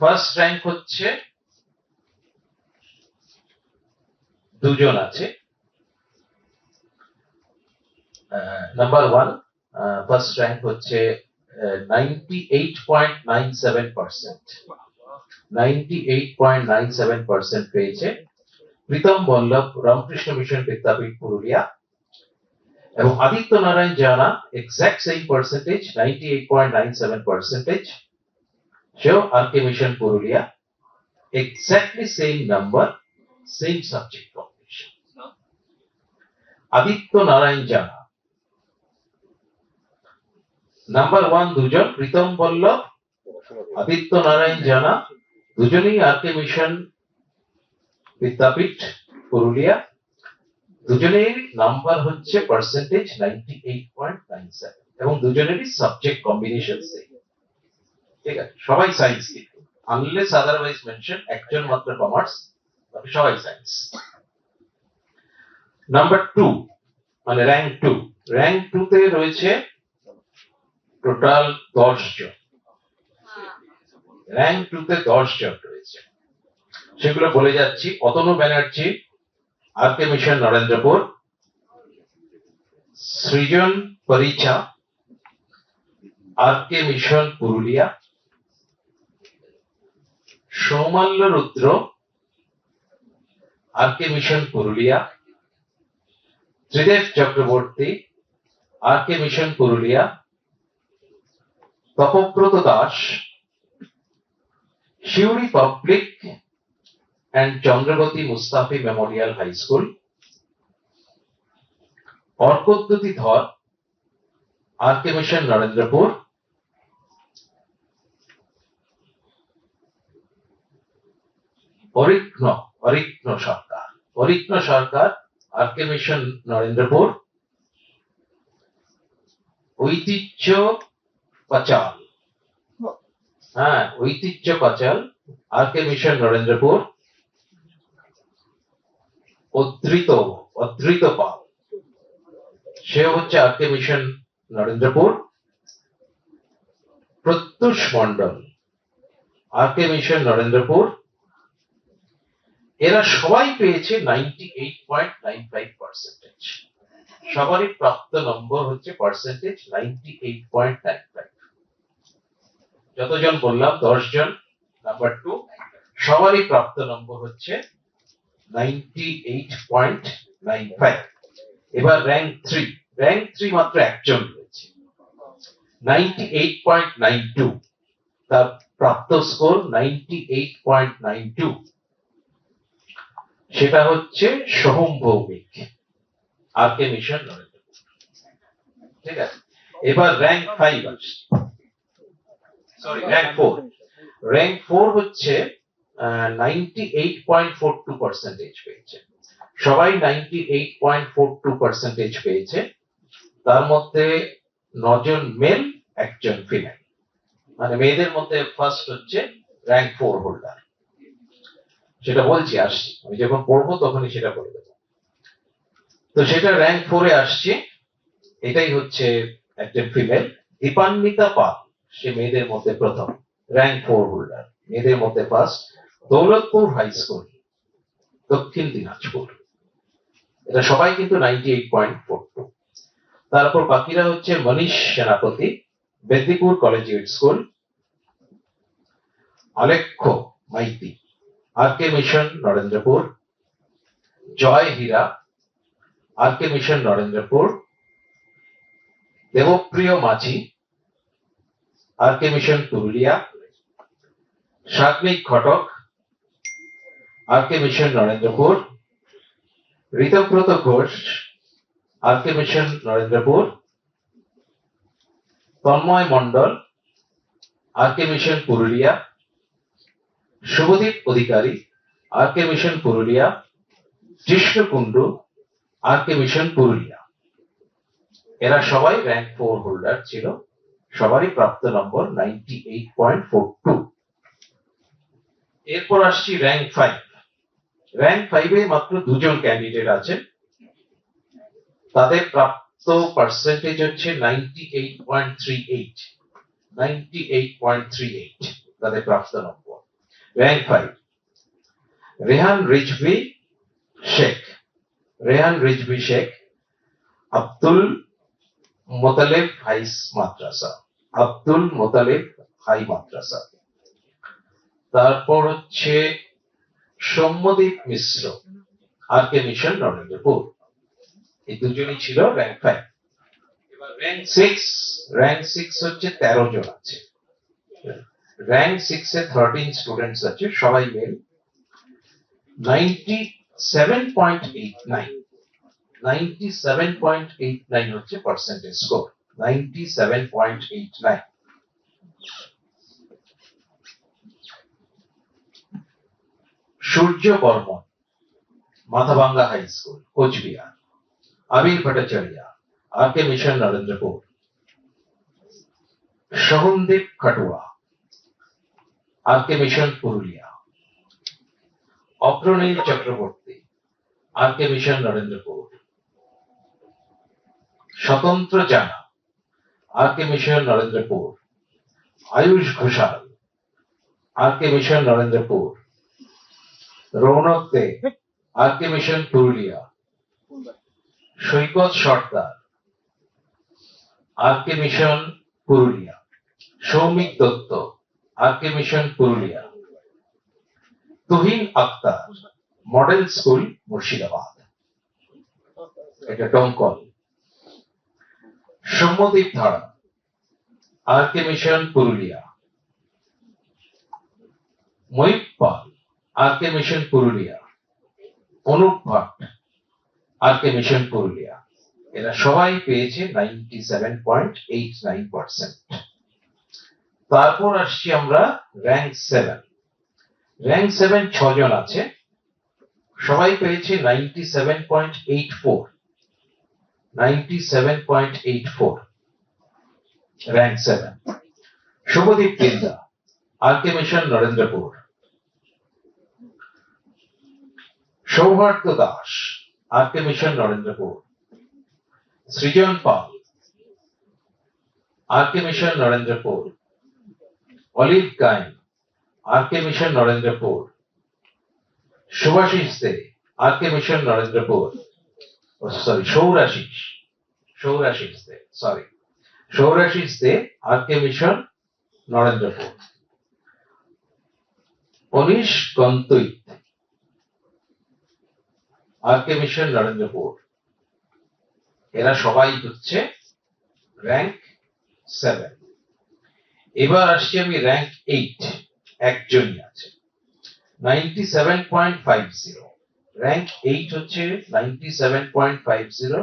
First rank হচ্ছে দুজন আছে। নাম্বার ওয়ান ফার্স্ট র্যাঙ্ক হচ্ছে ninety eight point nine seven percent ninety eight point nine seven percent পেয়েছে Pritam Ballav, Ramakrishna mission Vidyapith Purulia. এবং Aditya Narayan Jana exact percentage ninety eight point nine seven percentage সেও R K mission Purulia exactly same number same subject combination Aditya Narayan Jana number one দুজন প্রীতম বল্লভ আদিত্য নারায়ণ জানা দুজনেই আর K mission Vidyapith Purulia দুজনের number হচ্ছে percentage ninety eight point nine seven এবং দুজনেরই subject combination same ঠিক আছে সবাই সায়েন্স কিন্তু আনলেস আদারওয়াইজ মেনশন একজন মাত্র কমার্স বাকি সবাই সায়েন্স নাম্বার টু মানে র্যাঙ্ক টু র্যাঙ্ক টু তে রয়েছে টোটাল দশ জন। র্যাঙ্ক টু তে দশ জন রয়েছে। সেগুলো বলে যাচ্ছি। Atanu Banerjee R K mission Narendrapur. Srijan Paricha R K mission Purulia. Soumalya Rudra R K mission Purulia Tridev Chakraborty R K mission Purulia, Tapobrata Das Siuri public and Chandrabati Mustafi memorial high school, Arkadyuti Dhar R K mission Narendrapur অরিক্ন অরিক্ন Sarkar. অরিক্ন Sarkar R K mission Narendrapur. Aitihya Pachal. হ্যাঁ ঐতিহ্য পাচাল আর K mission Narendrapur. অদ্রিত অদ্রিত পাল। সে হচ্ছে RK mission Narendrapur. Pratyush Mondal RK mission Narendrapur. এরা সবাই পেয়েছে ninety eight point nine five percentage সবারই প্রাপ্ত নম্বর হচ্ছে percentage ninety eight point nine five যতজন বললাম দশ জন নাম্বার টু সবারই প্রাপ্ত নম্বর হচ্ছে ninety eight point nine five এবার র্যাঙ্ক থ্রি র্যাঙ্ক থ্রি মাত্র একজন রয়েছে। Ninety eight point nine two তার প্রাপ্ত score ninety eight point nine two সেটা হচ্ছে Soham Bhowmik R K mission Narendrapur ঠিক আছে? এবার র্যাঙ্ক ফাইভ আসছে। Sorry rank four rank four হচ্ছে ninety eight point four two percentage পেয়েছে। সবাই ninety eight point four two percentage পেয়েছে। তার মধ্যে নজন মেল একজন ফিমেল মানে মেয়েদের মধ্যে ফার্স্ট হচ্ছে র্যাঙ্ক ফোর হোল্ডার সেটা বলছি, আসছি। আমি যখন পড়ব তখনই সেটা বলে দেবো। তো সেটা র্যাঙ্ক ফোরে আসছে। এটাই হচ্ছে একজন ফিমেল দীপান্বিতা পাল, সে মেয়েদের মধ্যে প্রথম। র্যাঙ্ক ফোর হোল্ডার মেয়েদের মধ্যে ফার্স্ট দৌলতপুর হাই স্কুল দক্ষিণ দিনাজপুর। এটা সবাই কিন্তু ninety eight point four two তারপর বাকিরা হচ্ছে Manish Senapati, Bedipur collegiate school Alekhya, Maity. R K mission Narendrapur Joy Hira R K mission Narendrapur Debapriya Majhi R K mission Purulia Sagnik Ghatak R K mission Narendrapur Ritabrata Ghosh R K mission Narendrapur Tanmoy Mondal R K mission Purulia Subhadeep Adhikari R K mission Purulia, Krishna Kundu R K mission Purulia. এরা সবাই rank four holder ছিল, সবারই প্রাপ্ত নম্বর ninety eight point four two এরপর আসছি rank five rank ফাইভে মাত্র দুজন ক্যান্ডিডেট আছেন। তাদের প্রাপ্ত পার্সেন্টেজ হচ্ছে ninety eight point three eight ninety eight point three eight তাদের প্রাপ্ত নম্বর। Rank five Rehan Rizvi Sheikh Rehan Rizvi Sheikh Abdul Motaleb high Madrasa Abdul Motaleb high Madrasa তারপর হচ্ছে Soumyadip Mishra, R K mission, Narendrapur. এই দুজনই ছিল rank five এবার rank six rank six হচ্ছে তেরো জন আছে। র্যাঙ্ক সিক্স এ থার্টিন স্টুডেন্টস আছে সবাই male ninety seven point eight nine ninety seven point eight nine হচ্ছে percentage score ninety seven point eight nine Surya Barman Mathabhanga high school Coochbehar Abir Bhattacharya R K mission Narendrapur Sohandeep Khatua R K mission Purulia. Agranil Chakraborty R K mission Narendrapur Swatantra Jana R K mission Narendrapur Ayush Ghoshal R K mission Narendrapur Raunak De R K mission Purulia. Saikat Sardar R K mission Purulia. Soumik Dutta R K mission Purulia. Tuhin Akhtar, model school Murshidabad. এটা টঙ্কল Soumyadip Dhara R K mission Purulia. Mayukh Pal R K mission Purulia. Anup Bhat R K mission Purulia. এরা সবাই পেয়েছে ninety seven point eight nine percent. তারপর আসছি আমরা rank seven rank seven ছজন আছে। সবাই পেয়েছে ninety seven point eight four ninety seven point eight four rank seven Subhadeep Binda R mission Narendrapur. Souhardya Das R K mission Narendrapur. Srijan Pal R K mission Narendrapur. Olive Gain R K mission Narendrapur. Subhashis De R K mission Narendrapur. Sorry, Sourashis Sourashis De, sorry. Sourashis De R K mission Narendrapur. Anish Gantait R K mission Narendrapur. এরা সবাই হচ্ছে rank seven এবার আসছি আমি rank eight একজনই আছে। Ninety seven point five zero rank eight হচ্ছে ninety seven point five zero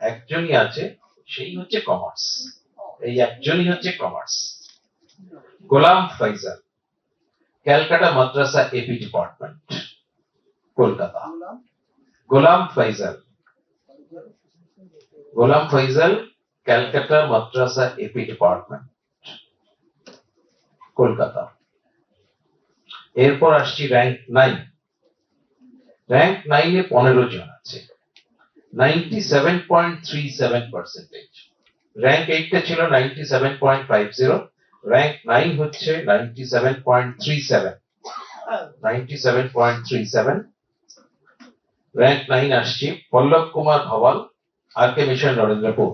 একজনই আছে, সেই হচ্ছে কমার্স এই একজনই হচ্ছে commerce Golam Faizal Calcutta Madrasa AP department Kolkata. Golam Faizal Golam Faizal Calcutta Madrasa AP department Kolkata. এরপর আসছি র্যাঙ্ক নাইন র্যাঙ্ক নাইনে পনেরো জন আছে। Ninety seven point three seven percentage rank এইটটা ছিল ninety seven point five zero rank nine হচ্ছে ninety seven point three seven ninety seven point three seven rank nine আসছি Pallab Kumar Bhabal R K mission Narendrapur.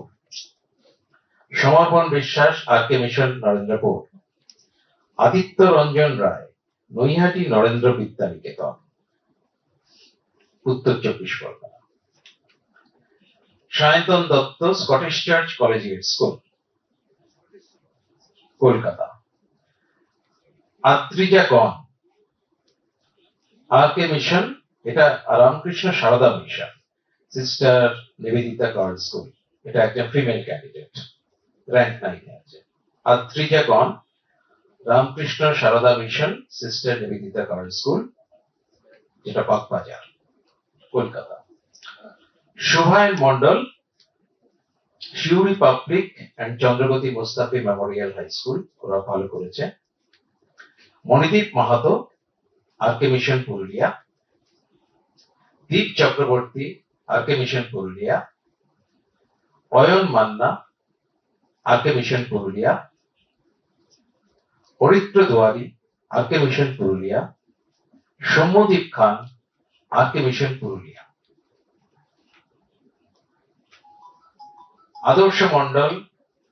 Samarpan Biswas R K mission Narendrapur. Aditya Ranjan Roy, Naihati Narendra Vidyaniketan. উত্তর চব্বিশ Pargana. Sayantan Dutta Scottish church collegiate school Kolkata. Atrija Gan R K mission, এটা Ramakrishna Sarada mission. Sister Nivedita girls school এটা একজন female candidate rank নাইনে আছে। Atrija Gan Ramakrishna Sarada mission sister Nivedita girls school যেটা Bagbazar, Kolkata. Subhayan Mondal Siuri public and Chandragati Mustafi memorial high school ওরা ভালো করেছে। Manideep Mahato R K mission Purulia Deep Chakraborty R mission Purulia Ayan Manna R K mission Purulia Haritra Duari R mission Purulia Soumyadeep Khan R mission Purulia. Adarsh Mondal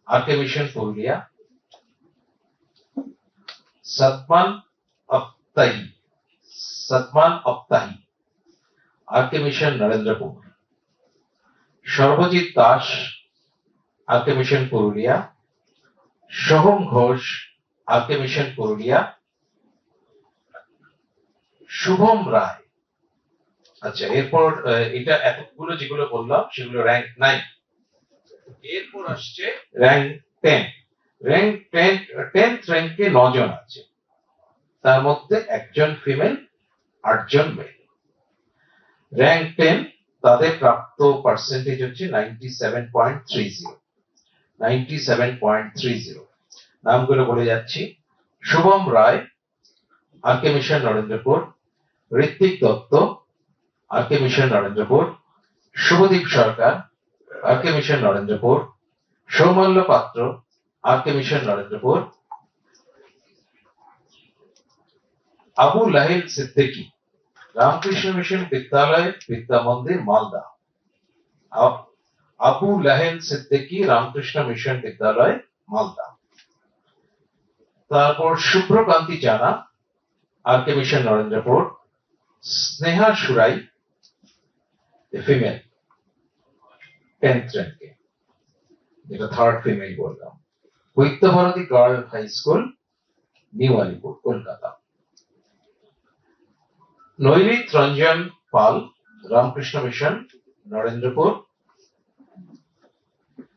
R mission Purulia. সতমান আপ্তাহি সতমান আপ্তাহি R K mission Narendrapur Sarbajit Das R mission Purulia. Soham Ghosh R K mission Purulia Shubham Roy. আচ্ছা এরপর এটা এতগুলো যেগুলো বললাম, সেগুলো rank nine এরপর আসছে rank ten rank ten tenth র্যাঙ্কে নজন আছে। তার মধ্যে একজন ফিমেল আটজন মেল র্যাঙ্ক টেন তাদের প্রাপ্ত পার্সেন্টেজ হচ্ছে ninety seven point three zero ninety seven point three zero নামগুলো বলে যাচ্ছি। Shubham Roy R K mission Narendrapur. Ritwik Dutta R K mission Narendrapur. Subhadeep Sarkar R K mission Narendrapur. Soumalya Patra R K mission Narendrapur. Abu Lahil Siddiqui, Ramakrishna mission Vidyalaya Vidya Mandir Malda Abu Lahel Siddiqui, Ramakrishna mission Vidyalaya, Malda. তারপর Subhrakanti Jana R K mission Narendrapur Sneha Surai female tenth র্যাঙ্কে যেটা third female বললাম। Baidyabharati girl high school new Alipore Kolkata. Nairit Ranjan Pal, Ramakrishna mission Narendrapur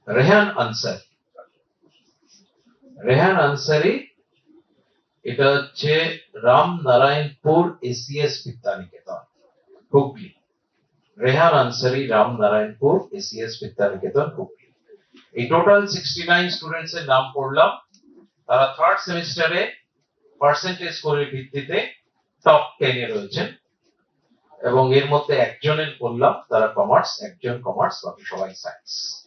Rehan Ansari. Rehan Ansari এটা হচ্ছে Ramnarayanpur ACS Vidyaniketan, Hooghly. Rehan Ansari Ramnarayanpur ACS Vidyaniketan, Hooghly. এই total sixty nine students এর নাম পড়লাম। তারা থার্ড সেমিস্টারে পার্সেন্টেজ স্কোরের ভিত্তিতে টপ টেনে রয়েছেন। এবং এর মধ্যে একজনের বললাম তারা কমার্স একজন কমার্স বাকি সবাই সায়েন্স